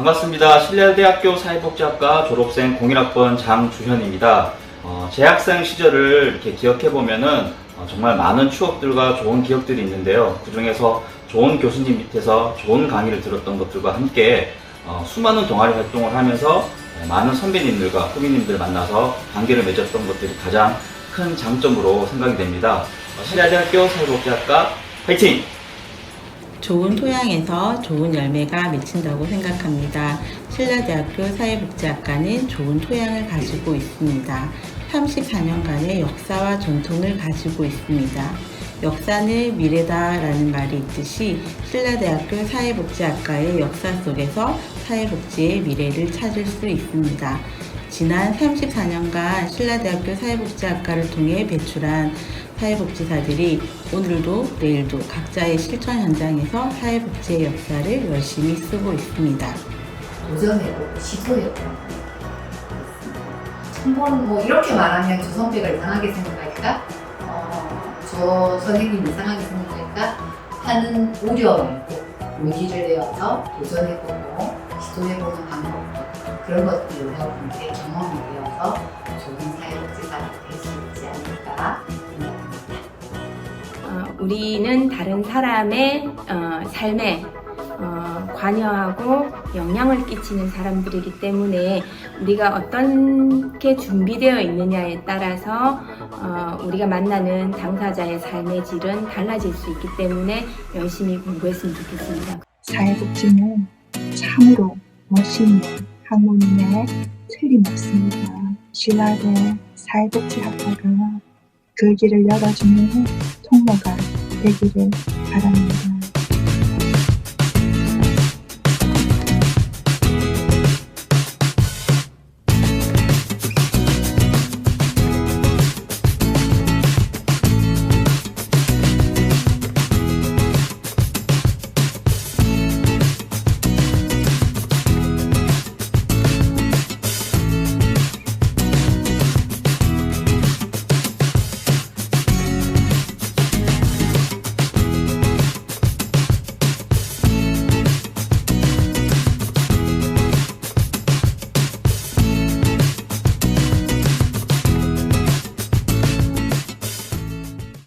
반갑습니다. 신뢰대학교 사회복지학과 졸업생 01학번 장주현입니다. 어, 재학생 시절을 이렇게 기억해 보면은 어, 정말 많은 추억들과 좋은 기억들이 있는데요. 그 중에서 좋은 교수님 밑에서 좋은 강의를 들었던 것들과 함께 어, 수많은 동아리 활동을 하면서 어, 많은 선배님들과 후배님들 만나서 관계를 맺었던 것들이 가장 큰 장점으로 생각이 됩니다. 어, 신뢰대학교 사회복지학과 화이팅! 좋은 토양에서 좋은 열매가 맺힌다고 생각합니다. 신라대학교 사회복지학과는 좋은 토양을 가지고 있습니다. 34년간의 역사와 전통을 가지고 있습니다. 역사는 미래다라는 말이 있듯이 신라대학교 사회복지학과의 역사 속에서 사회복지의 미래를 찾을 수 있습니다. 지난 34년간 신라대학교 사회복지학과를 통해 배출한 사회복지사들이 오늘도 내일도 각자의 실천 현장에서 사회복지의 역사를 열심히 쓰고 있습니다. 도전해보고 시도해보고 한번 뭐 이렇게 말하면 저 선배가 이상하게 생각할까? 어, 저 선생님 이상하게 생각할까? 하는 우려를 용기를 내어서 도전해보고 시도해보는 방법도 그런 것들이 여러분들의 경험이 되어서 좋은 사회복지사가 될 수 있지 않을까 생각합니다. 어, 우리는 다른 사람의 어, 삶에 어, 관여하고 영향을 끼치는 사람들이기 때문에 우리가 어떻게 준비되어 있느냐에 따라서 어, 우리가 만나는 당사자의 삶의 질은 달라질 수 있기 때문에 열심히 공부했으면 좋겠습니다. 사회복지는 참으로 멋있는 학문인데 틀림없습니다. 신라대 사회복지학과가 그 길을 열어주는 통로가 되기를 바랍니다.